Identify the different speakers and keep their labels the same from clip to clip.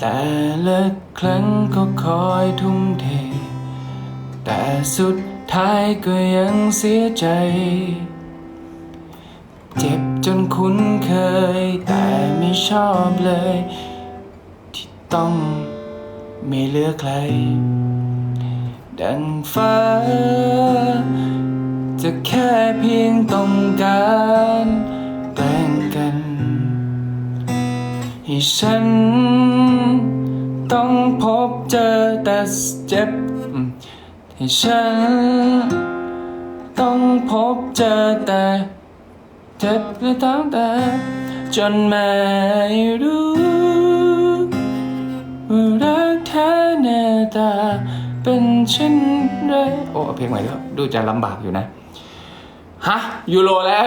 Speaker 1: แต่ละครั้งก็คอยทุ่มเท แต่สุดท้ายก็ยังเสียใจ เจ็บจนคุ้นเคย แต่ไม่ชอบเลย ที่ต้องไม่เหลือใคร ดังฟ้า จะแค่เพียงต้องการแกล้งกัน ให้ฉัน ต้องพบเจอแต่เจ็บอืมให้ฉัน ต้องพบเจอแต่เจ็บและตั้งแต่จนไม่รู้ว่ารักแท้แน่ตาเป็นเช่นไรโอ้เพลงใหม่ด้วยดูจะลำบากอยู่นะ ฮะ ยูโรแล้ว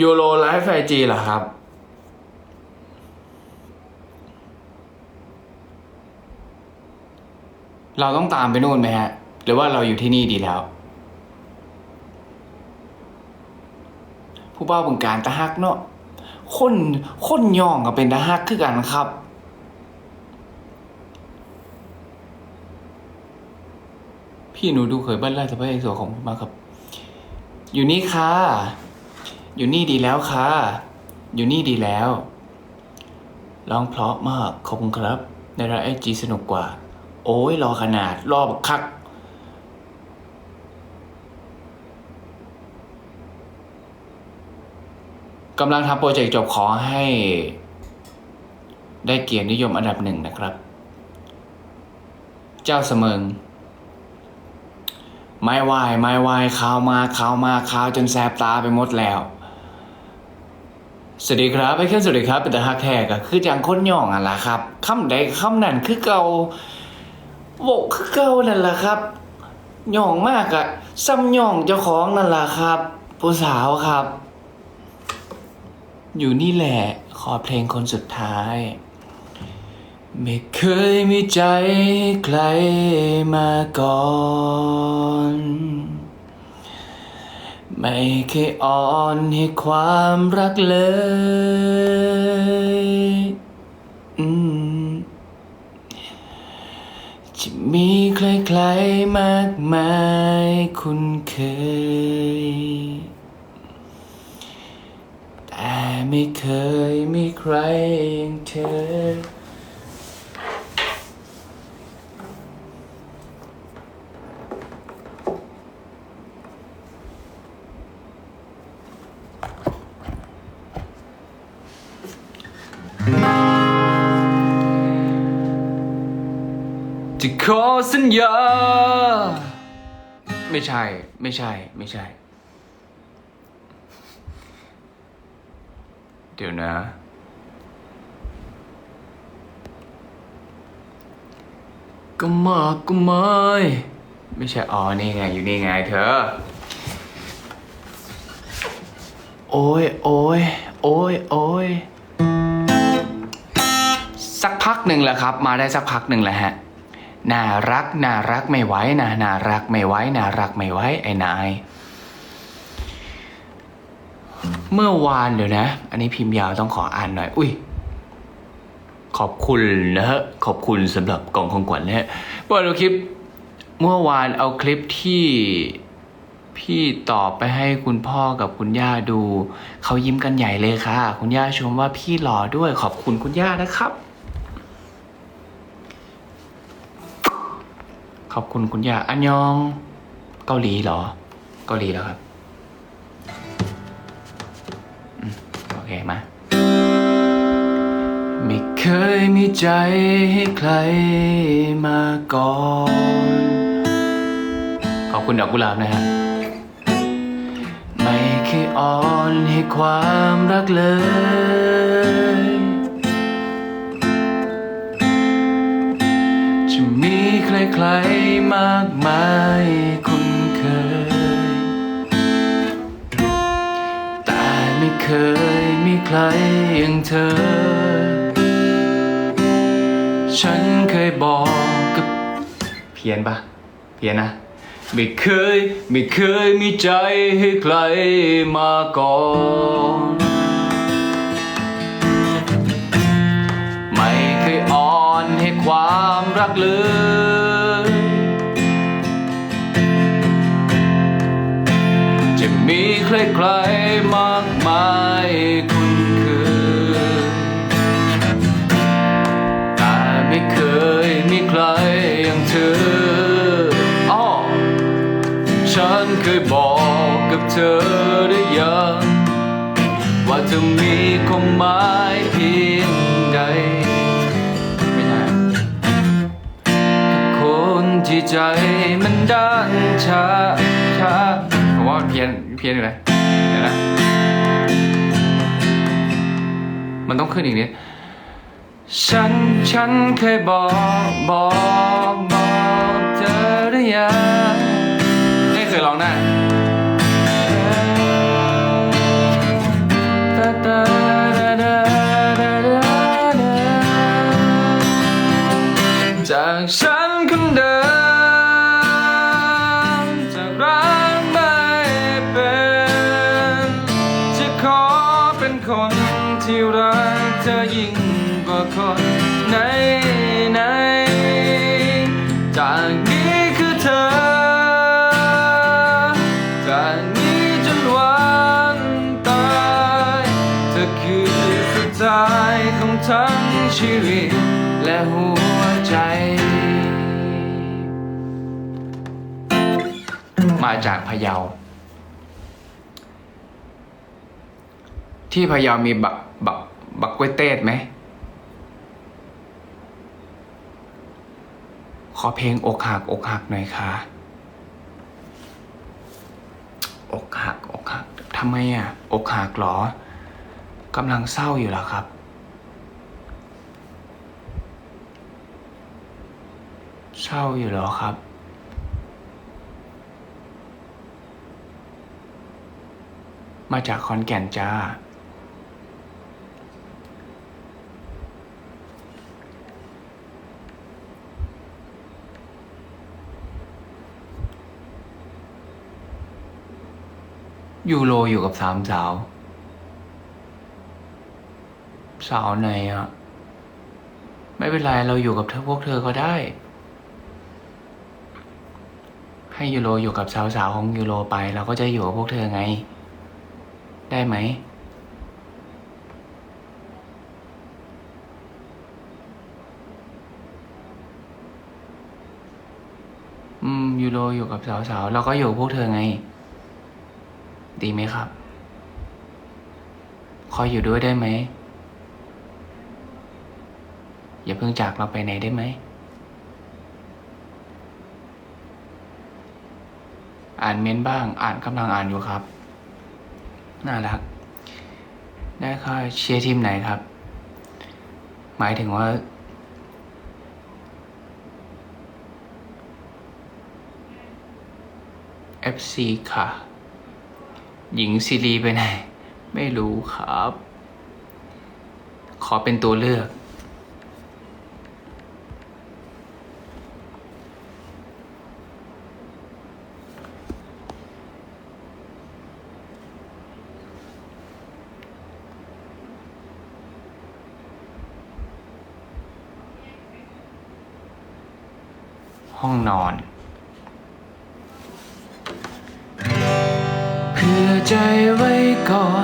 Speaker 1: ยูโรไลฟ์ไอจีเหรอครับ เราต้องตามไปนู่นไหมฮะ หรือว่าเราอยู่ที่นี่ดีแล้ว ผู้บ้าบึงการตะฮักเนาะคนคนย่องก็เป็นตะฮักคือกันครับ พี่หนูดูเคยบิ้ลไล่สะพายสวยของมาครับ อยู่นี่ค่ะ อยู่นี่ดีแล้วค่ะ อยู่นี่ดีแล้วร้องเพราะมากขอบคุณครับ ในรายไอจีสนุกกว่า โอ้ยรอขนาด รอบักคัก กำลังทำโปรเจกต์จบขอให้ ได้เกียรตินิยมอันดับหนึ่งนะครับ เจ้าเสมิงไม่ไหวไม่ไหวข่าวมาข่าวมาข่าวจนแสบตาไปหมดแล้ว สวัสดีครับไอ้แค่สวัสดีครับ เป็นต่ฮักแทกคือจังคนย่องอะล่ะครับคำใดคำนั้นคือเก่า โวกคือเก่านั่นแหละครับย่องมากอะซ้ำย่องเจ้าของนั่นแหละครับ ผู้สาวครับ อยู่นี่แหละ ขอเพลงคนสุดท้าย ไม่เคยมีใจใครมาก่อน ไม่เคยอ่อนให้ความรักเลยอืมจะ มีใครๆมากมายคุ้นเคย แต่ไม่เคยมีใครอย่างเธอ จะขอสัญญา ไม่ใช่ ไม่ใช่ ไม่ใช่ เดี๋ยวนะ ก็มากก็ไม่ ไม่ใช่ อ๋อ นี่ไง อยู่นี่ไงเธอ โอ้ย โอ้ย โอ้ย โอ้ย สักพักหนึ่งแหละครับ มาได้สักพักหนึ่งแหละฮะ น่ารักน่ารักไม่ไหวนะน่ารักไม่ไหวน่ารักไม่ไหวไอ้นาย เมื่อวานเดี๋ยวนะ อันนี้พิมพ์ยาวต้องขออ่านหน่อย อุ้ยขอบคุณนะฮะขอบคุณสำหรับกล่องของขวัญนะฮะเปิดดูคลิป เมื่อวานเอาคลิปที่พี่ตอบไปให้คุณพ่อกับคุณย่าดู เขายิ้มกันใหญ่เลยค่ะ คุณย่าชมว่าพี่หล่อด้วยขอบคุณคุณย่านะครับ ขอบคุณคุณย่าอันยอง เกาหลีเหรอ เกาหลีแล้วครับโอเคมา ไม่เคยมีใจให้ใครมาก่อน ขอบคุณดอกกุหลาบนะฮะไม่เคยอ่อนให้ความรักเลยจะมีใครๆ มากมายคุ้นเคย แต่ไม่เคยมีใครอย่างเธอ ฉันเคยบอกกับเพี้ยนปะเพี้ยนนะ ไม่เคย ไม่เคยมีใจให้ใครมาก่อน รมากมายคุ้นเคยแต่ไม่เคยมีใครอย่างเธออ้อฉันเคยบอกกับเธอได้ยังว่าจะมีความหมายเพียงใดไม่ใช่คนที่ใจมันด้านชาชาผมว่ามันเพี้ยนเพี้ยนอยู่เลย นะ มันต้องขึ้นอีกนิดฉันฉันเคยบอกบอกบอกเธอหรือยังไม่เคยร้องได้จากฉัน คือสุดท้ายของทั้งชีวิต และหัวใจ มาจากพะเยา ที่พะเยามีบักบักบักกล้วยเต้ดไหม ขอเพลงอกหักอกหักหน่อยค่ะอกหักอกหักทำไมอะ อกหักเหรอ กำลังเศร้าอยู่หรอครับ เศร้าอยู่หรอครับ มาจากขอนแก่นจ้า ยูโรอยู่กับสามสาว สาวไหนอะ ไม่เป็นไรเราอยู่กับเธอพวกเธอก็ได้ ให้ยูโรอยู่กับสาวๆของยูโรไป เราก็จะอยู่กับพวกเธอไง ได้ไหม อืมยูโรอยู่กับสาวๆเราก็อยู่พวกเธอไง ดีไหมครับคอยอยู่ด้วยได้ไหม อย่าเพิ่งจากเราไปไหนได้ไหม อ่านเม้นบ้าง อ่านกำลังอ่านอยู่ครับ น่ารัก ได้ค่ะเชียร์ทีมไหนครับ หมายถึงว่า FC ค่ะ หญิงซีรีไปไหน ไม่รู้ครับ ขอเป็นตัวเลือก นอน เพื่อใจไว้ก่อน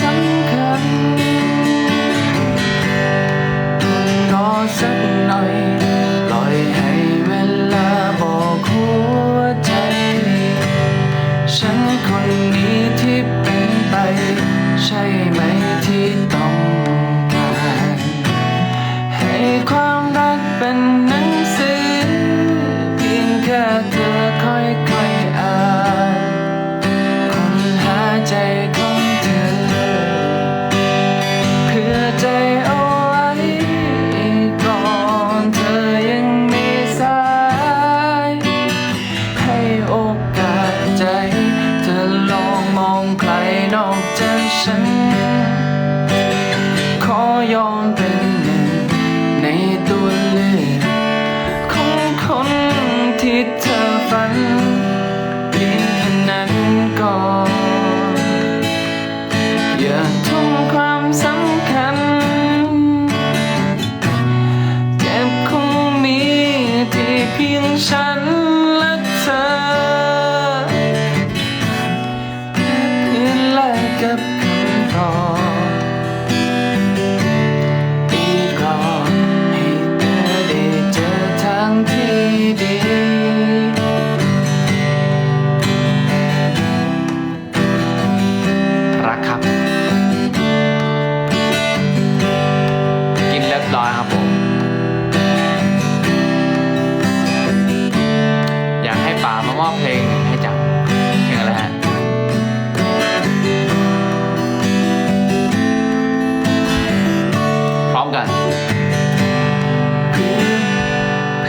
Speaker 1: ค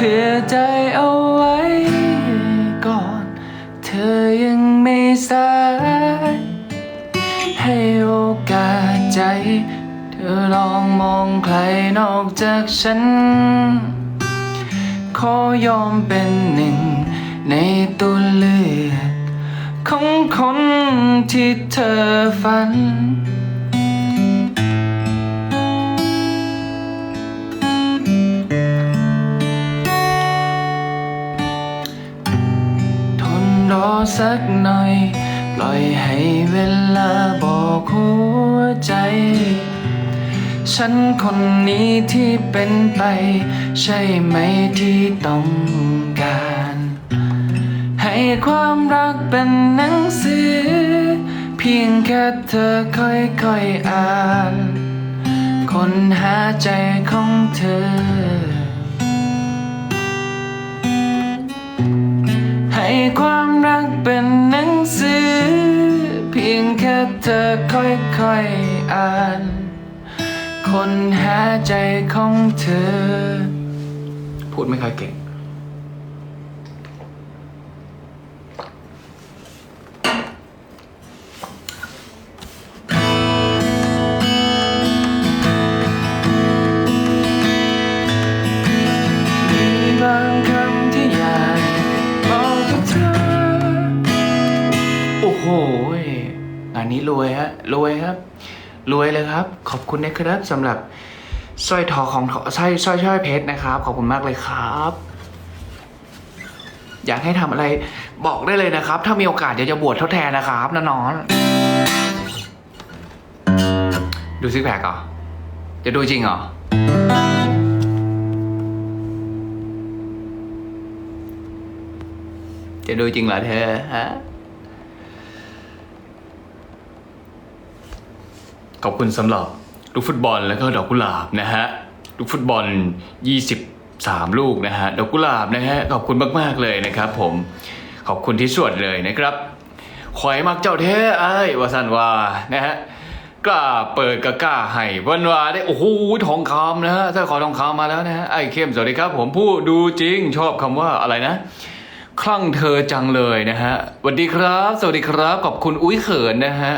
Speaker 1: เพื่อใจเอาไว้ก่อน เธอยังไม่สายให้โอกาสใจ เธอลองมองใครนอกจากฉัน ขอยอมเป็นหนึ่งในตัวเลือกของคนที่เธอฝัน สักหน่อย ปล่อยให้เวลาบอกหัวใจ ฉันคนนี้ที่เป็นไป ใช่ไหมที่ต้องการ ให้ความรักเป็นหนังสือ เพียงแค่เธอค่อยๆอ่าน คนหาใจของเธอ เธอค่อยๆอ่าน คนหาใจของเธอ พูดไม่ค่อยเก่งานนี้รวยฮะรวยครับ รวยเลยครับ ขอบคุณนะครับสำหรับสร้อยทองของสร้อยสร้อยสร้อยเพชรนะครับ ขอบคุณมากเลยครับ อยากให้ทำอะไรบอกได้เลยนะครับ ถ้ามีโอกาสเดี๋ยวจะบวชทดแทนนะครับน้องดูซิกแพคเหรอจะดูจริงเหรอจะดูจริงเหรอเธอฮะ ขอบคุณสำหรับลูกฟุตบอลแล้วก็ดอกกุหลาบนะฮะลูกฟุตบอล 23 ลูกนะฮะดอกกุหลาบนะฮะขอบคุณมาก ๆ เลยนะครับ ผมขอบคุณที่สวดเลยนะครับขอยมักเจ้าเท้ไอ้วาสันวานะฮะกล้าเปิดกะกล้าให้วันวาได้โอ้โหทองคำนะฮะถ้าขอทองคำมาแล้วนะฮะไอ้เข้มสวัสดีครับ ผมผู้ดูจริงชอบคำว่าอะไรนะ คลั่งเธอจังเลยนะฮะสวัสดีครับ สวัสดีครับขอบคุณอุ้ยเขินนะฮะ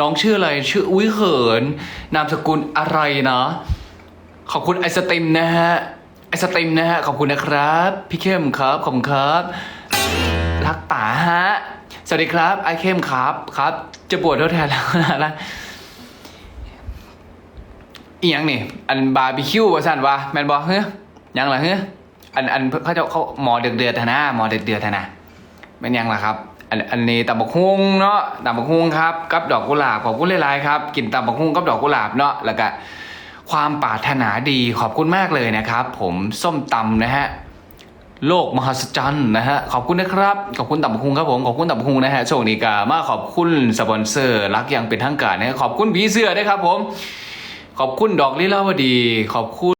Speaker 1: น้องชื่ออะไรชื่ออุ้ยเขิน นามสกุลอะไรนะ ขอบคุณไอสติมนะฮะไอสติมนะฮะขอบคุณนะครับ พี่เข้มครับขอบคุณครับ รักป๋าฮะสวัสดีครับไอเข้มครับครับ จะบวชทดแทนแล้วนะอียังนี่อันบาร์บีคิวว่าสั่นวะแมนบอกเฮ้ยยังเหรอเฮ้ย อันอันเขาจะเขาหมอเดือดเดือดนะหมอเดือดเดือดนะเป็นยังล่ะครับ อันอันนี้ตำบักฮุงเนาะตำบักฮุงครับกับดอกกุหลาบขอบคุณหลายๆครับกินตำบักฮุงกับดอกกุหลาบเนาะแล้วก็ความปรารถนาดีขอบคุณมากเลยนะครับ ผมส้มตำนะฮะโลกมหัศจรรย์นะฮะขอบคุณนะครับขอบคุณตับกคุงครับผมขอบคุณตับกคุงนะฮะโชคดีกามาขอบคุณสปอนเซอร์รักอย่างเป็นทางการนะขอบคุณผีเสื้อด้วยครับผม ขอบคุณดอกลิลาวดี ขอบคุณ